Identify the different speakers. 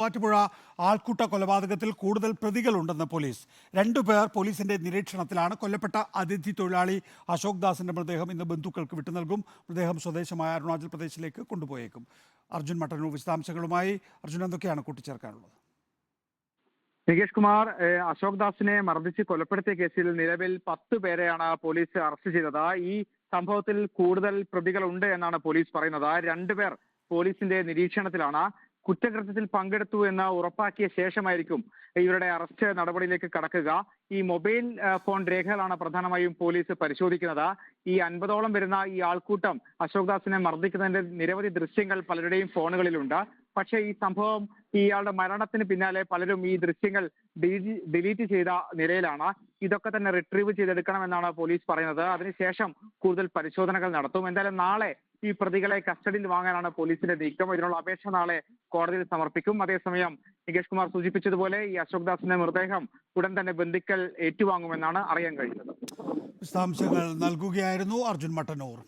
Speaker 1: മൂവാറ്റുപുഴ ആൾക്കൂട്ട കൊലപാതകത്തിൽ കൂടുതൽ പ്രതികളുണ്ടെന്ന് പോലീസ്. രണ്ടുപേർ പോലീസിന്റെ നിരീക്ഷണത്തിലാണ്. കൊല്ലപ്പെട്ട അതിഥി തൊഴിലാളി അശോക് ദാസിന്റെ മൃതദേഹം ഇന്ന് ബന്ധുക്കൾക്ക് വിട്ടു നൽകും. മൃതദേഹം സ്വദേശമായ അരുണാചൽ പ്രദേശിലേക്ക് കൊണ്ടുപോയേക്കും. അർജുൻ മട്ടന്നൂർ വിശദാംശങ്ങളുമായി. അർജുൻ എന്തൊക്കെയാണ് കൂട്ടിച്ചേർക്കാനുള്ളത്?
Speaker 2: നികേഷ് കുമാർ അശോക് ദാസിനെ മർദ്ദിച്ച് കൊലപ്പെടുത്തിയ കേസിൽ നിലവിൽ പത്ത് പേരെയാണ് പോലീസ് അറസ്റ്റ് ചെയ്തത്. ഈ സംഭവത്തിൽ കൂടുതൽ പ്രതികളുണ്ട് എന്നാണ് പോലീസ് പറയുന്നത്. രണ്ടുപേർ പോലീസിന്റെ നിരീക്ഷണത്തിലാണ്. കുറ്റകൃത്യത്തിൽ പങ്കെടുത്തു എന്ന് ഉറപ്പാക്കിയ ശേഷമായിരിക്കും ഇവരുടെ അറസ്റ്റ് നടപടിയിലേക്ക് കടക്കുക. ഈ മൊബൈൽ ഫോൺ രേഖകളാണ് പ്രധാനമായും പോലീസ് പരിശോധിക്കുന്നത്. ഈ അൻപതോളം വരുന്ന ഈ ആൾക്കൂട്ടം അശോക് ദാസിനെ മർദ്ദിക്കുന്നതിന്റെ നിരവധി ദൃശ്യങ്ങൾ പലരുടെയും ഫോണുകളിലുണ്ട്. പക്ഷേ ഈ സംഭവം ഇയാളുടെ മരണത്തിന് പിന്നാലെ പലരും ഈ ദൃശ്യങ്ങൾ ഡിലീറ്റ് ചെയ്ത നിലയിലാണ്. ഇതൊക്കെ തന്നെ റിട്രീവ് ചെയ്തെടുക്കണമെന്നാണ് പോലീസ് പറയുന്നത്. അതിനുശേഷം കൂടുതൽ പരിശോധനകൾ നടത്തും. എന്തായാലും നാളെ ഈ പ്രതികളെ കസ്റ്റഡിയിൽ വാങ്ങാനാണ് പോലീസിന്റെ നീക്കം. ഇതിനുള്ള അപേക്ഷ നാളെ കോടതിയിൽ സമർപ്പിക്കും. അതേസമയം നികേഷ് കുമാർ സൂചിപ്പിച്ചതുപോലെ ഈ അശോക് ദാസിന്റെ മൃതദേഹം ഉടൻ തന്നെ ബന്ധുക്കൾ ഏറ്റുവാങ്ങുമെന്നാണ് അറിയാൻ കഴിഞ്ഞത്.
Speaker 1: വിശദാംശങ്ങൾ നൽകുകയായിരുന്നു അർജുൻ മട്ടന്നൂർ.